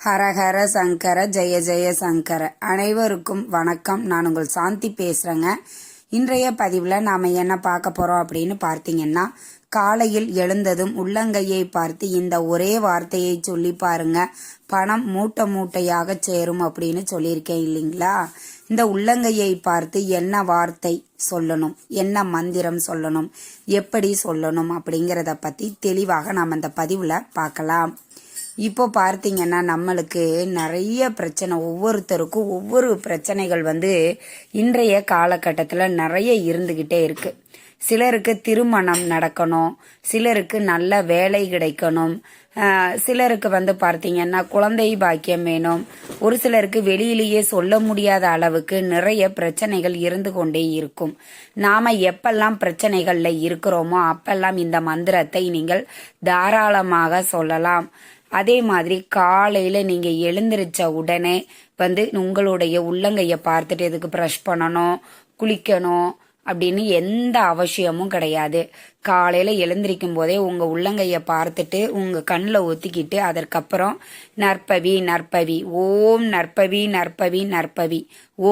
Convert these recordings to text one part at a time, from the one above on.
ஹரஹர சங்கர ஜெய ஜெய சங்கர. அனைவருக்கும் வணக்கம். நான் உங்கள் சாந்தி பேசுகிறேங்க இன்றைய பதிவில் நாம் என்ன பார்க்க போகிறோம் அப்படின்னு பார்த்தீங்கன்னா காலையில் எழுந்ததும் உள்ளங்கையை பார்த்து இந்த ஒரே வார்த்தையை சொல்லி பாருங்க. பணம் மூட்டை மூட்டையாக சேரும் அப்படின்னு சொல்லியிருக்கேன் இல்லைங்களா? இந்த உள்ளங்கையை பார்த்து என்ன வார்த்தை சொல்லணும்? என்ன மந்திரம் சொல்லணும்? எப்படி சொல்லணும் அப்படிங்கிறத பற்றி தெளிவாக நாம் இந்த பதிவில் பார்க்கலாம். இப்போ பார்த்தீங்கன்னா நம்மளுக்கு நிறைய பிரச்சனை ஒவ்வொருத்தருக்கும் ஒவ்வொரு பிரச்சனைகள் வந்து இன்றைய காலகட்டத்தில் நிறைய இருந்துக்கிட்டே இருக்குது சிலருக்கு திருமணம் நடக்கணும் சிலருக்கு நல்ல வேலை கிடைக்கணும் சிலருக்கு வந்து பார்த்தீங்கன்னா குழந்தை பாக்கியம் வேணும் ஒரு சிலருக்கு வெளியிலேயே சொல்ல முடியாத அளவுக்கு நிறைய பிரச்சனைகள் இருந்து கொண்டே இருக்கும். நாம் எப்பெல்லாம் பிரச்சனைகளில் இருக்கிறோமோ அப்பெல்லாம் இந்த மந்திரத்தை நீங்கள் தாராளமாக சொல்லலாம். அதே மாதிரி காலையில் நீங்கள் எழுந்திருச்ச உடனே வந்து உங்களுடைய உள்ளங்கையை பார்த்துட்டு எதுக்கு ப்ரஷ் பண்ணணும் குளிக்கணும் அப்படின்னு எந்த அவசியமும் கிடையாது. காலையில் எழுந்திரிக்கும் போதே உங்கள் உள்ளங்கையை பார்த்துட்டு உங்கள் கண்ணில் ஒத்திக்கிட்டு அதற்கப்புறம் நற்பவி நற்பவி ஓம் நற்பவி நற்பவி நற்பவி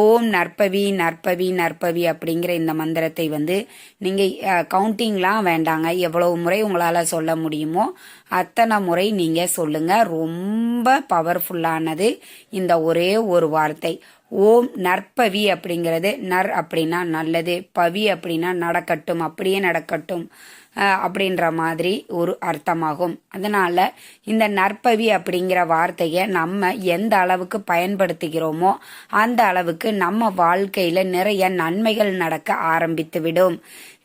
ஓம் நற்பவி நற்பவி நற்பவி அப்படிங்கிற இந்த மந்திரத்தை வந்து நீங்கள் கவுண்டிங்லாம் வேண்டாங்க. எவ்வளவு முறை உங்களால் சொல்ல முடியுமோ அத்தனை முறை நீங்கள் சொல்லுங்கள் ரொம்ப பவர்ஃபுல்லானது இந்த ஒரே ஒரு வார்த்தை. ஓம் நற்பவி அப்படிங்கிறது நர் அப்படின்னா நல்லது பவி அப்படின்னா நடக்கட்டும் அப்படியே நடக்கட்டும் அப்படின்ற மாதிரி ஒரு அர்த்தமாகும். அதனால இந்த நற்பவி அப்படிங்கிற வார்த்தையை நம்ம எந்த அளவுக்கு பயன்படுத்துகிறோமோ அந்த அளவுக்கு நம்ம வாழ்க்கையில நிறைய நன்மைகள் நடக்க ஆரம்பித்து விடும்.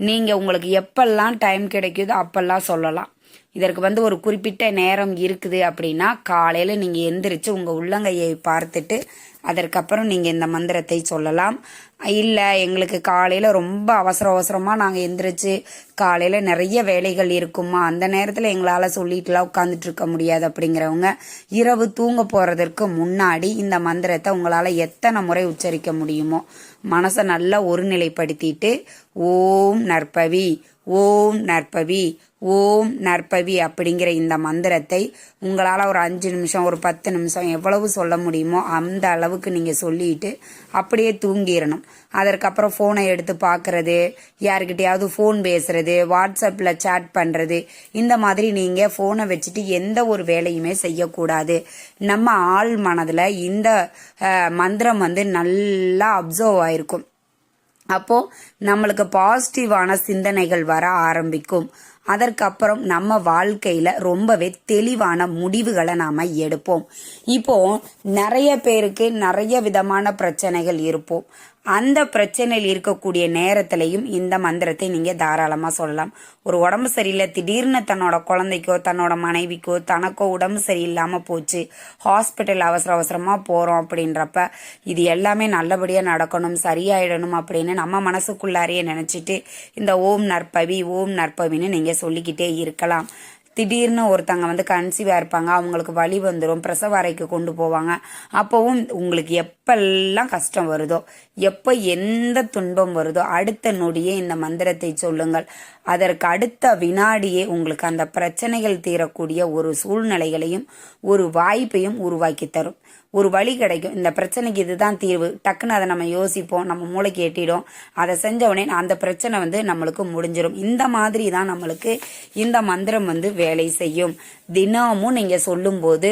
நீங்க உங்களுக்கு எப்பெல்லாம் டைம் கிடைக்குதோ அப்பெல்லாம் சொல்லலாம். இதற்கு வந்து ஒரு குறிப்பிட்ட நேரம் இருக்குது அப்படின்னா காலையில் நீங்கள் எந்திரிச்சு உங்கள் உள்ளங்கையை பார்த்துட்டு அதற்கப்புறம் நீங்கள் இந்த மந்திரத்தை சொல்லலாம். இல்லை எங்களுக்கு காலையில் ரொம்ப அவசர அவசரமாக நாங்கள் எந்திரிச்சு காலையில் நிறைய வேலைகள் இருக்குமா? அந்த நேரத்தில் எங்களால் சொல்லிட்டுலாம் உட்காந்துட்டு இருக்க முடியாது அப்படிங்கிறவங்க இரவு தூங்க போகிறதற்கு முன்னாடி இந்த மந்திரத்தை உங்களால் எத்தனை முறை உச்சரிக்க முடியுமோ? மனசை நல்லா ஒருநிலைப்படுத்திட்டு ஓம் நற்பவி ஓம் நற்பவி ஓம் நற்பவி அப்படிங்கிற இந்த மந்திரத்தை உங்களால் ஒரு அஞ்சு நிமிஷம் ஒரு பத்து நிமிஷம் எவ்வளவு சொல்ல முடியுமோ அந்த அளவுக்கு நீங்கள் சொல்லிட்டு அப்படியே தூங்கிடணும். அதற்கப்புறம் ஃபோனை எடுத்து பார்க்குறது யாருக்கிட்டையாவது ஃபோன் பேசுறது வாட்ஸ்அப்பில் சேட் பண்ணுறது இந்த மாதிரி நீங்கள் ஃபோனை வச்சுட்டு எந்த ஒரு வேலையுமே செய்யக்கூடாது. நம்ம ஆள் மனதில் இந்த மந்திரம் வந்து நல்லா அப்சர்வ் ஆயிருக்கும். அப்போது நம்மளுக்கு பாசிட்டிவான சிந்தனைகள் வர ஆரம்பிக்கும். அதற்கப்புறம் நம்ம வாழ்க்கையில ரொம்பவே தெளிவான முடிவுகளை நாம எடுப்போம். இப்போ நிறைய பேருக்கு நிறைய விதமான பிரச்சனைகள் இருப்போம். அந்த பிரச்சனையில் இருக்கக்கூடிய நேரத்திலையும் இந்த மந்திரத்தை நீங்க தாராளமா சொல்லலாம். ஒரு உடம்பு சரியில்லை திடீர்னு தன்னோட குழந்தைக்கோ தன்னோட மனைவிக்கோ தனக்கோ உடம்பு சரியில்லாம போச்சு ஹாஸ்பிட்டல் அவசர அவசரமா போறோம் அப்படின்றப்ப இது எல்லாமே நல்லபடியா நடக்கணும் சரியாயிடணும் அப்படின்னு நம்ம மனசுக்குள்ளாரையே நினைச்சிட்டு இந்த ஓம் நற்பவி ஓம் நற்பவின்னு நீங்க சொல்லிக்கிட்டே இருக்கலாம். திடீர்னு ஒருத்தங்க வந்து கன்சீவாக இருப்பாங்க. அவங்களுக்கு வழி வந்துடும் பிரசவ அறைக்கு கொண்டு போவாங்க. அப்போவும் உங்களுக்கு எப்பெல்லாம் கஷ்டம் வருதோ எப்போ எந்த துன்பம் வருதோ அடுத்த நொடியே இந்த மந்திரத்தை சொல்லுங்கள். அதற்கு அடுத்த வினாடியே உங்களுக்கு அந்த பிரச்சனைகள் தீரக்கூடிய ஒரு சூழ்நிலைகளையும் ஒரு வாய்ப்பையும் உருவாக்கி தரும். ஒரு வழி கிடைக்கும். இந்த பிரச்சனைக்கு இதுதான் தீர்வு. டக்குன்னு அதை நம்ம யோசிப்போம் நம்ம மூளைக்கு எட்டிடும். அதை செஞ்ச உடனே அந்த பிரச்சனை வந்து நம்மளுக்கு முடிஞ்சிடும் இந்த மாதிரி தான் நம்மளுக்கு இந்த மந்திரம் வந்து வேலை செய்யும். தினமும் நீங்கள் சொல்லும்போது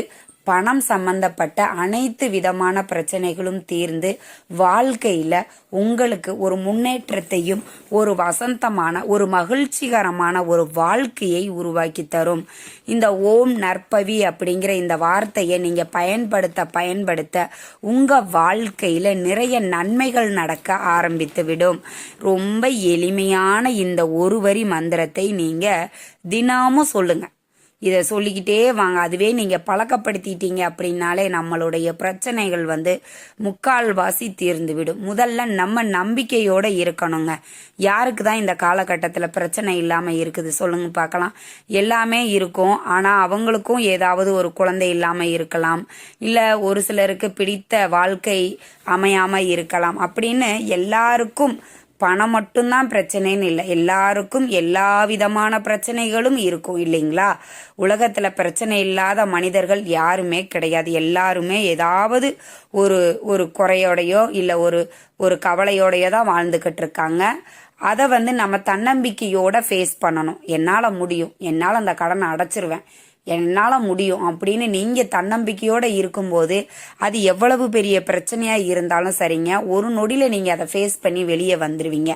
பணம் சம்பந்தப்பட்ட அனைத்து விதமான பிரச்சனைகளும் தீர்ந்து வாழ்க்கையில உங்களுக்கு ஒரு முன்னேற்றத்தையும் ஒரு வசந்தமான ஒரு மகிழ்ச்சிகரமான ஒரு வாழ்க்கையை உருவாக்கி தரும். இந்த ஓம் நற்பவி அப்படிங்கிற இந்த வார்த்தையை நீங்க பயன்படுத்த பயன்படுத்த உங்க வாழ்க்கையில நிறைய நன்மைகள் நடக்க ஆரம்பித்து விடும். ரொம்ப எளிமையான இந்த ஒரு வரி மந்திரத்தை நீங்க தினமும் சொல்லுங்க. இதை சொல்லிக்கிட்டே வாங்க. அதுவே நீங்கள் பழக்கப்படுத்திட்டீங்க அப்படின்னாலே நம்மளுடைய பிரச்சனைகள் வந்து முக்கால்வாசி தீர்ந்து விடும் முதல்ல நம்ம நம்பிக்கையோடு இருக்கணுங்க. யாருக்கு தான் இந்த காலகட்டத்தில் பிரச்சனை இல்லாமல் இருக்குது சொல்லுங்க பார்க்கலாம். எல்லாமே இருக்கும். ஆனால் அவங்களுக்கும் ஏதாவது ஒரு குழந்தை இல்லாமல் இருக்கலாம். இல்லை ஒரு சிலருக்கு பிடித்த வாழ்க்கை அமையாமல் இருக்கலாம். அப்படின்னு எல்லாருக்கும் பணம் மட்டும்தான் பிரச்சனைன்னு இல்லை. எல்லாருக்கும் எல்லா விதமான பிரச்சனைகளும் இருக்கும் இல்லைங்களா? உலகத்தில் பிரச்சனை இல்லாத மனிதர்கள் யாருமே கிடையாது. எல்லாருமே ஏதாவது ஒரு ஒரு குறையோடையோ இல்லை ஒரு ஒரு கவலையோடையோ தான் வாழ்ந்துக்கிட்டு இருக்காங்க. அதை வந்து நம்ம தன்னம்பிக்கையோட ஃபேஸ் பண்ணணும். என்னால் முடியும். என்னால் அந்த கடனை அடைச்சிருவேன். என்னால் முடியும் அப்படின்னு நீங்கள் தன்னம்பிக்கையோடு இருக்கும்போது அது எவ்வளவு பெரிய பிரச்சனையாக இருந்தாலும் சரிங்க. ஒரு நொடியில் நீங்கள் அதை ஃபேஸ் பண்ணி வெளியே வந்துடுவீங்க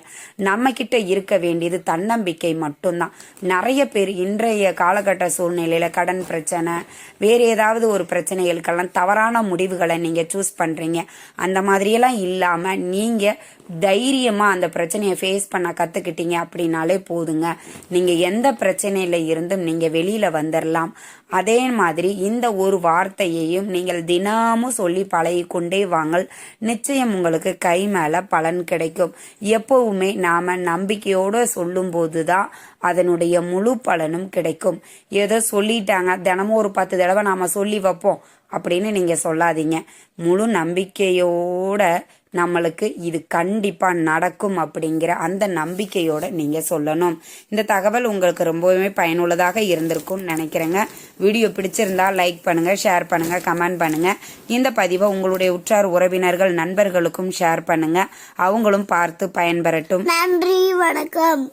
நம்மக்கிட்ட இருக்க வேண்டியது தன்னம்பிக்கை மட்டும்தான். நிறைய பேர் இன்றைய காலகட்ட சூழ்நிலையில் கடன் பிரச்சனை வேறு ஏதாவது ஒரு பிரச்சனைகளுக்கெல்லாம் தவறான முடிவுகளை நீங்கள் சூஸ் பண்ணுறீங்க அந்த மாதிரியெல்லாம் இல்லாமல் நீங்கள் தைரியமாக அந்த பிரச்சனையை ஃபேஸ் பண்ண கற்றுக்கிட்டீங்க அப்படின்னாலே போதுங்க. நீங்கள் எந்த பிரச்சனையில் இருந்தும் நீங்கள் வெளியில் வந்துடலாம் அதே மாதிரி இந்த ஒரு வார்த்தையையும் நீங்கள் தினமும் சொல்லி பழகிக்கொண்டே வாங்கள். நிச்சயம் உங்களுக்கு கை மேலே பலன் கிடைக்கும். எப்பவுமே நாம் நம்பிக்கையோடு சொல்லும்போது தான் அதனுடைய முழு பலனும் கிடைக்கும். ஏதோ சொல்லிட்டாங்க தினமும் ஒரு பத்து தடவை நாம் சொல்லி வைப்போம் அப்படின்னு நீங்கள் சொல்லாதீங்க. முழு நம்பிக்கையோட நம்மளுக்கு இது கண்டிப்பாக நடக்கும் அப்படிங்கிற அந்த நம்பிக்கையோட நீங்கள் சொல்லணும். இந்த தகவல் உங்களுக்கு ரொம்பவுமே பயனுள்ளதாக இருந்திருக்கும்னு நினைக்கிறேங்க. வீடியோ பிடிச்சிருந்தா லைக் பண்ணுங்கள் ஷேர் பண்ணுங்கள் கமெண்ட் பண்ணுங்கள் இந்த பதிவை உங்களுடைய உற்றார் உறவினர்கள் நண்பர்களுக்கும் ஷேர் பண்ணுங்கள் அவங்களும் பார்த்து பயன்பெறட்டும். நன்றி வணக்கம்.